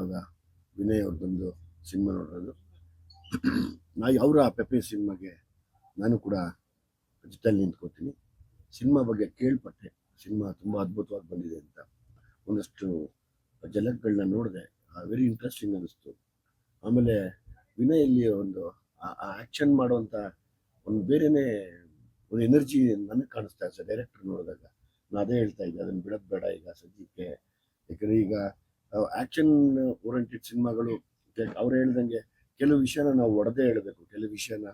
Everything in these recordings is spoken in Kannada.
ಆಗ ವಿನಯ್ ಅವ್ರು ಬಂದು ಸಿನಿಮಾ ನೋಡೋದು. ನಾ ಅವರ ಪೆಪ್ಪೆ ಸಿನಿಮಾಗೆ ನಾನು ಕೂಡ ಜೊತೆಯಲ್ಲಿ ನಿಂತ್ಕೋತೀನಿ. ಸಿನಿಮಾ ಬಗ್ಗೆ ಕೇಳ್ಪಟ್ಟೆ. ಸಿನಿಮಾ ತುಂಬ ಅದ್ಭುತವಾಗಿ ಬಂದಿದೆ ಅಂತ. ಒಂದಷ್ಟು ಜಲಕ್ಗಳನ್ನ ನೋಡಿದೆ. ವೆರಿ ಇಂಟ್ರೆಸ್ಟಿಂಗ್ ಅನಿಸ್ತು ಆಮೇಲೆ ವಿನಯಲ್ಲಿ ಒಂದು ಆ್ಯಕ್ಷನ್ ಮಾಡುವಂಥ ಒಂದು ಬೇರೆನೇ ಒಂದು ಎನರ್ಜಿ ನನಗೆ ಕಾಣಿಸ್ತಾ ಇದೆ. ಡೈರೆಕ್ಟರ್ ನೋಡಿದಾಗ ನಾನು ಅದೇ ಹೇಳ್ತಾ ಇದ್ದೆ, ಅದನ್ನು ಬಿಡೋದು ಬೇಡ ಈಗ ಸದ್ಯಕ್ಕೆ. ಯಾಕಂದರೆ ಈಗ ಆ್ಯಕ್ಷನ್ ಓರಿಯೆಂಟೆಡ್ ಸಿನಿಮಾಗಳು ಅವ್ರು ಹೇಳ್ದಂಗೆ ಕೆಲವು ವಿಷಯನ ನಾವು ಒಡೆದೇ ಹೇಳಬೇಕು. ಕೆಲವು ವಿಷಯನ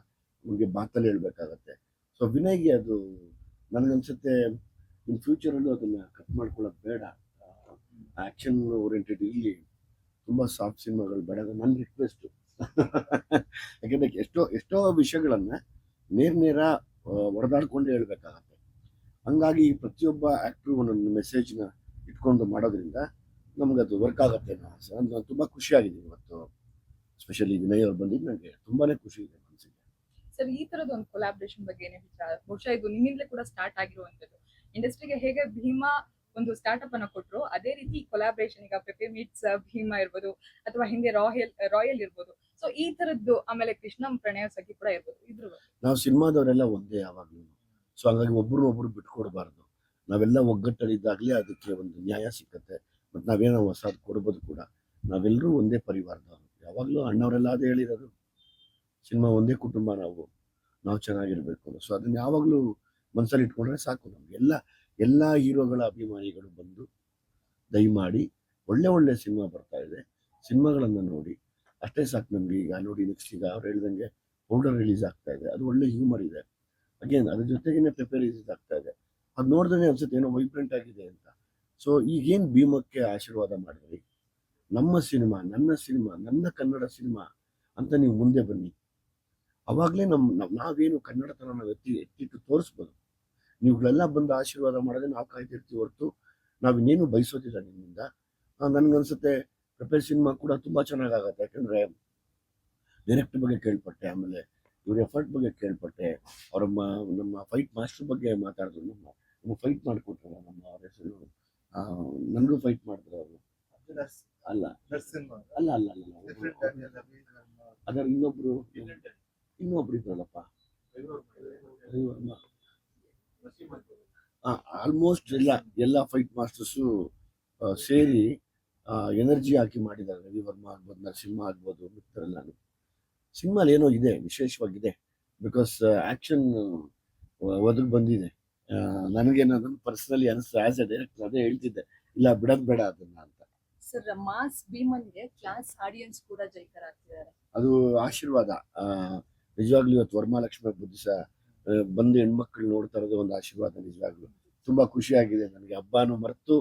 ನಮಗೆ ಮಾತಲ್ಲಿ ಹೇಳ್ಬೇಕಾಗತ್ತೆ. ಸೊ ವಿನಯ್ಗೆ ಅದು ನನಗನ್ಸುತ್ತೆ ಇನ್ ಫ್ಯೂಚರಲ್ಲೂ ಅದನ್ನು ಕಟ್ ಮಾಡ್ಕೊಳ್ಳೋದು ಬೇಡ. ಆ್ಯಕ್ಷನ್ ಓರಿಯೆಂಟೆಡ್ ಇಲ್ಲಿ ತುಂಬ ಸಾಫ್ಟ್ ಸಿನಿಮಾಗಳು ಬೇಡ ನನ್ನ ರಿಕ್ವೆಸ್ಟು ಯಾಕೆಂದರೆ ಎಷ್ಟೋ ಎಷ್ಟೋ ವಿಷಯಗಳನ್ನು ನೇರ ನೇರ ಹೊಡೆದಾಡ್ಕೊಂಡು ಹೇಳ್ಬೇಕಾಗತ್ತೆ. ಹಂಗಾಗಿ ಪ್ರತಿಯೊಬ್ಬ ಆ್ಯಕ್ಟ್ರು ಒಂದೊಂದು ಮೆಸೇಜ್ನ ಇಟ್ಕೊಂಡು ಮಾಡೋದ್ರಿಂದ ನಮಗದು ವರ್ಕ್ ಆಗುತ್ತೆ ನಾನು ತುಂಬ ಖುಷಿಯಾಗಿದ್ದೀನಿ ಇವತ್ತು. ಸ್ಪೆಷಲಿ ವಿನಯ್ ಅವ್ರು ಬಂದಿದ್ದು ನನಗೆ ತುಂಬಾನೇ ಖುಷಿ ಇದೆ ಮನಸ್ಸಿಗೆ ಸರ್ ಈ ತರದ ಒಂದು ಕೊಲಾಬ್ರೇಷನ್ ಬಗ್ಗೆ ಏನೇ ವಿಚಾರ? ಬಹುಶಃ ಇದು ನಿಮ್ಮಿಂದಲೇ ಕೂಡ ಸ್ಟಾರ್ಟ್ ಆಗಿರುವಂತದ್ದು. ಇಂಡಸ್ಟ್ರಿಗೆ ಹೇಗೆ ಭೀಮಾ ಒಂದು ಸ್ಟಾರ್ಟ್ಅಪ್ ಅನ್ನ ಕೊಟ್ಟರು ಅದೇ ರೀತಿ ಕೊಲಾಬ್ರೇಷನ್ ಈಗ ಪೆಪೆ ಮೀಟ್ಸ್ ಭೀಮಾ ಇರ್ಬೋದು ಅಥವಾ ಹಿಂದೆ ರಾಯಲ್ ರಾಯಲ್ ಇರ್ಬೋದು. ಸೊ ಈ ತರದ್ದು ಆಮೇಲೆ ಕೃಷ್ಣಂ ಪ್ರಣಯ ಸಖಿ ಕೂಡ ಇರ್ಬೋದು. ಇದ್ರ ನಾವು ಸಿನಿಮಾದವರೆಲ್ಲ ಒಂದೇ ಯಾವಾಗಲೂ. ಸೊ ಹಾಗಾಗಿ ಒಬ್ಬರು ಒಬ್ಬರು ಬಿಟ್ಕೊಡ್ಬಾರ್ದು. ನಾವೆಲ್ಲ ಒಗ್ಗಟ್ಟಲ್ಲಿದ್ದಾಗಲೇ ಅದಕ್ಕೆ ಒಂದು ನ್ಯಾಯ ಸಿಕ್ಕತ್ತೆ. ಮತ್ತು ನಾವೇನೋ ಹೊಸದು ಕೊಡ್ಬೋದು ಕೂಡ. ನಾವೆಲ್ಲರೂ ಒಂದೇ ಪರಿವಾರದವರು. ಯಾವಾಗಲೂ ಅಣ್ಣವರೆಲ್ಲ ಅದೇ ಹೇಳಿರೋದು. ಸಿನಿಮಾ ಒಂದೇ ಕುಟುಂಬ ನಾವು. ನಾವು ಚೆನ್ನಾಗಿರ್ಬೇಕು ಸೊ ಅದನ್ನ ಯಾವಾಗಲೂ ಮನಸ್ಸಲ್ಲಿ ಇಟ್ಕೊಂಡ್ರೆ ಸಾಕು ನಮ್ಗೆ. ಎಲ್ಲ ಎಲ್ಲ ಹೀರೋಗಳ ಅಭಿಮಾನಿಗಳು ಬಂದು ದಯಮಾಡಿ ಒಳ್ಳೆ ಒಳ್ಳೆ ಸಿನಿಮಾ ಬರ್ತಾ ಇದೆ. ಸಿನಿಮಾಗಳನ್ನು ನೋಡಿ. ಅಷ್ಟೇ ಸಾಕು ನಮಗೆ ಈಗ. ನೋಡಿ ನೆಕ್ಸ್ಟ್ ಈಗ ಅವ್ರು ಹೇಳ್ದಂಗೆ ಪೌಡರ್ ರಿಲೀಸ್ ಆಗ್ತಾ ಇದೆ. ಅದು ಒಳ್ಳೆ ಹ್ಯೂಮರ್ ಇದೆ. ಅಗೇನ್ ಅದ್ರ ಜೊತೆಗೇನೆ ಪೇಪರ್ ರಿಲೀಸ್ ಆಗ್ತಾ ಇದೆ. ಅದು ನೋಡಿದ್ರೆ ಅನ್ಸುತ್ತೆ. ಏನೋ ವೈಬ್ರೆಂಟ್ ಆಗಿದೆ ಅಂತ. ಸೊ ಈಗೇನು ಭೀಮಕ್ಕೆ ಆಶೀರ್ವಾದ ಮಾಡಿದ್ರಿ? ನಮ್ಮ ಸಿನಿಮಾ, ನನ್ನ ಸಿನಿಮಾ, ನನ್ನ ಕನ್ನಡ ಸಿನಿಮಾ ಅಂತ ನೀವು ಮುಂದೆ ಬನ್ನಿ. ಅವಾಗಲೇ ನಮ್ಮ ನಾವ್- ನಾವೇನು ಕನ್ನಡತನ ಎತ್ತಿ, ಎತ್ತಿಟ್ಟು ತೋರಿಸ್ಬೋದು. ನೀವುಗಳೆಲ್ಲ ಬಂದು ಆಶೀರ್ವಾದ ಮಾಡೋದೇ ನಾವು ಕಾಯ್ತಿರ್ತೀವಿ ಹೊರತು ನಾವಿನ್ನೇನು ಬಯಸೋದಿಲ್ಲ ನಿಮ್ಮಿಂದ. ನನಗನ್ಸುತ್ತೆ ಪೆಪರ್ ಸಿನಿಮಾ ಕೂಡ ತುಂಬ ಚೆನ್ನಾಗಾಗತ್ತೆ. ಯಾಕಂದರೆ, ಡೈರೆಕ್ಟ್ ಬಗ್ಗೆ ಕೇಳ್ಪಟ್ಟೆ, ಆಮೇಲೆ ಇವ್ರ ಎಫರ್ಟ್ ಬಗ್ಗೆ ಕೇಳ್ಪಟ್ಟೆ ಅವರ ನಮ್ಮ ಫೈಟ್ ಮಾಸ್ಟರ್ ಬಗ್ಗೆ ಮಾತಾಡಿದ್ರು, ನಮ್ಮ ಫೈಟ್ ಮಾಡಿಕೊಟ್ರಲ್ಲ ನಮ್ಮ ಹೆಸರು. ನನಗೂ ಫೈಟ್ ಮಾಡಿದ್ರು ಅವರು. ಅಲ್ಲ. ಅಲ್ಲ ಅಲ್ಲ ಅಲ್ಲ ಅದರ ಇನ್ನೊಬ್ರು ಇನ್ನೊಬ್ರು ಇದ್ರಲ್ಲಪ್ಪ. ಆಲ್ಮೋಸ್ಟ್ ಎಲ್ಲ ಎಲ್ಲ ಫೈಟ್ ಮಾಸ್ಟರ್ಸು ಸೇರಿ ಎನರ್ಜಿ ಹಾಕಿ ಮಾಡಿದ್ದಾರೆ. ರವಿ ವರ್ಮಾ ಆಗ್ಬೋದು ನರಸಿಂಹ ಆಗ್ಬೋದು ಮಿತ್ರರೆಲ್ಲಾನು. ಸಿಂಹಲ್ಲಿ ಏನೋ ಇದೆ ವಿಶೇಷವಾಗಿದೆ. ಬಿಕಾಸ್ ಆ್ಯಕ್ಷನ್ ಒದಗಿ ಬಂದಿದೆ. ನನಗೇನದನ್ನು ಪರ್ಸನಲಿ ಅನಿಸ್ತು ಆ್ಯಸ್ ಎ ಡೈರೆಕ್ಟರ್ ಅದೇ ಹೇಳ್ತಿದ್ದೆ. ಇಲ್ಲ ಬಿಡೋದು ಬೇಡ ಅದನ್ನ ಅಂತ. ಸರ್ ಮಾಸ್ ಭೀಮನ್ಗೆ ಕ್ಲಾಸ್ ಆಡಿಯನ್ಸ್ ಕೂಡ ಅದು ಆಶೀರ್ವಾದ. ನಿಜವಾಗ್ಲೂ ಇವತ್ತು ವರ್ಮಾಲಕ್ಷ್ಮಿ ದಿವಸ ಬಂದು ಹೆಣ್ಮಕ್ಳು ನೋಡ್ತಾ ಇರೋದು ಒಂದು ಆಶೀರ್ವಾದ ನಿಜವಾಗ್ಲೂ. ತುಂಬಾ ಖುಷಿಯಾಗಿದೆ ನನಗೆ. ಹಬ್ಬನೂ ಮರೆತು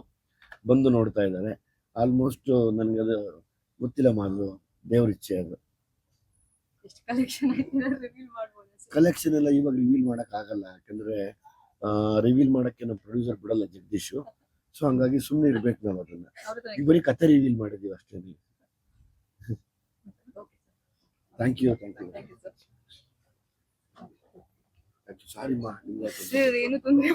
ಬಂದು ನೋಡ್ತಾ ಇದ್ದಾರೆ. ಆಲ್ಮೋಸ್ಟ್ ನನಗೆ ಅದು ಗೊತ್ತಿಲ್ಲ ಮಾಡು ದೇವ್ರ ಇಚ್ಛೆ ಅದು. ಕಲೆಕ್ಷನ್ ಎಲ್ಲ ಇವಾಗ ರಿವೀಲ್ ಮಾಡಕ್ ಆಗಲ್ಲ ಯಾಕಂದ್ರೆ ರಿವೀಲ್ ಮಾಡೋಕ್ಕೆ ನಮ್ಮ ಪ್ರೊಡ್ಯೂಸರ್ ಬಿಡಲ್ಲ ಜಗದೀಶು. ಸೊ ಹಂಗಾಗಿ ಸುಮ್ಮನೆ ಇರ್ಬೇಕು ನಾವು ಅದನ್ನ. ಈಗ ಬರೀ ಕತೆ ರಿವೀಲ್ ಮಾಡಿದೀವಿ ಅಷ್ಟೇ thank you thank you thank you sir ಮಾ ನಿಮ್ಗೆ ಏನು ತೊಂದರೆ